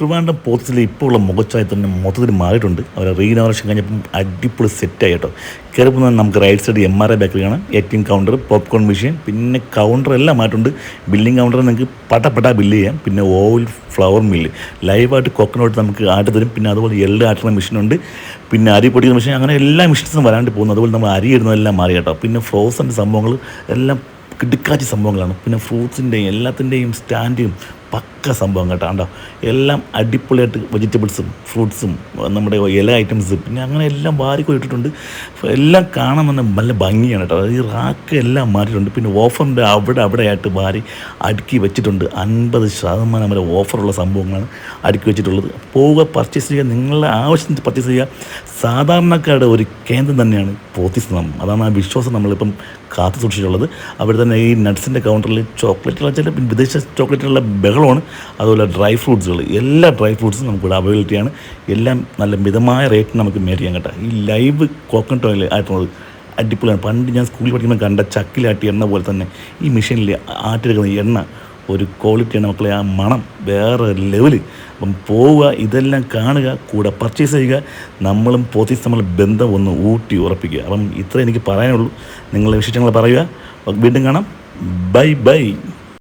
ട്രിവാൻഡ്രം പോർട്സിൽ ഇപ്പോൾ ഉള്ള മുഖച്ചായ തന്നെ മൊത്തത്തിൽ മാറിയിട്ടുണ്ട്. അവരെ റീനോവേഷൻ കഴിഞ്ഞപ്പം അടിപൊളി സെറ്റായി കേട്ടോ. കയറിപ്പോൾ നമുക്ക് right side M R I bakery കാണാം. A T M counter popcorn machine പിന്നെ കൗണ്ടർ എല്ലാം മാറ്റുണ്ട് ബില്ലിംഗ് കൗണ്ടർ നിങ്ങൾക്ക് പട്ടപ്പെട്ട ബില്ല് ചെയ്യാം. പിന്നെ ഓയിൽ ഫ്ലവർ മില്ല് ലൈവായിട്ട് കോക്കനട്ട് നമുക്ക് ആട്ടി തരും. പിന്നെ അതുപോലെ എല്ലാ ആട്ടുന്ന മെഷീനുണ്ട് പിന്നെ അരി പൊടിക്കുന്ന മെഷീൻ അങ്ങനെ എല്ലാ മെഷീൻസും വരാണ്ട് പോകുന്നു. അതുപോലെ നമ്മൾ അരി ഇടുന്നതെല്ലാം മാറി കേട്ടോ. പിന്നെ ഫ്രോസന്റെ സംഭവങ്ങൾ എല്ലാം കിടുക്കാച്ചി സംഭവങ്ങളാണ്. പിന്നെ ഫ്രൂട്ട്സിന്റെയും എല്ലാത്തിന്റെയും സ്റ്റാൻഡും പക്ക സംഭവം കേട്ടോ. കണ്ടോ? എല്ലാം അടിപൊളിയായിട്ട് വെജിറ്റബിൾസും ഫ്രൂട്ട്സും നമ്മുടെ ഇല ഐറ്റംസ് പിന്നെ അങ്ങനെ എല്ലാം വാരി ഇട്ടിട്ടുണ്ട് എല്ലാം കാണാൻ തന്നെ നല്ല ഭംഗിയാണ് കേട്ടോ. ഈ റാക്ക് എല്ലാം മാറ്റിയിട്ടുണ്ട് പിന്നെ ഓഫറിന്റെ അവിടെ അവിടെ ആയിട്ട് വാരി അടുക്കി വെച്ചിട്ടുണ്ട്. അൻപത് ശതമാനം വരെ ഓഫറുള്ള സംഭവങ്ങളാണ് അടുക്കി വെച്ചിട്ടുള്ളത്. പോവുക പർച്ചേസ് ചെയ്യുക നിങ്ങളുടെ ആവശ്യത്തിന് പർച്ചേസ് ചെയ്യുക. സാധാരണക്കാരുടെ ഒരു കേന്ദ്രം തന്നെയാണ് പോത്തീസ് നാം അതാണ് ആ വിശ്വാസം നമ്മളിപ്പം കാത്തു സൂക്ഷിച്ചിട്ടുള്ളത്. അവിടെ തന്നെ ഈ നട്ട്സിന്റെ കൗണ്ടറിൽ ചോക്ലേറ്റുകൾ ചില വിദേശ ചോക്ലേറ്റുകളുടെ ബഹളമാണ് അതുപോലെ ഡ്രൈ ഫ്രൂട്ട്സുകൾ എല്ലാ ഡ്രൈ ഫ്രൂട്ട്സും നമുക്കിവിടെ അവൈലബിലിറ്റിയാണ് എല്ലാം നല്ല മിതമായ റേറ്റിന് നമുക്ക് മേടിക്കാൻ കേട്ടോ. ഈ ലൈവ് കോക്കനട്ട് ഓയിൽ ആയിട്ടുള്ളത് അടിപൊളിയാണ്. പണ്ട് ഞാൻ സ്കൂളിൽ പഠിക്കുമ്പോൾ കണ്ട ചക്കിലാട്ടിയ എണ്ണ പോലെ തന്നെ ഈ മെഷീനിൽ ആട്ടിയെടുക്കുന്ന എണ്ണ ഒരു ക്വാളിറ്റിയാണ് മക്കളെ. ആ മണം വേറെ ലെവൽ അപ്പം പോവുക ഇതെല്ലാം കാണുക കൂടെ പർച്ചേസ് ചെയ്യുക നമ്മളും പോത്തീസ് നമ്മൾ ബന്ധം ഒന്ന് ഊട്ടി ഉറപ്പിക്കുക. അപ്പം ഇത്ര എനിക്ക് പറയാനുള്ളൂ. നിങ്ങളുടെ വിശേഷങ്ങൾ പറയുക. വീണ്ടും കാണാം. Bye bye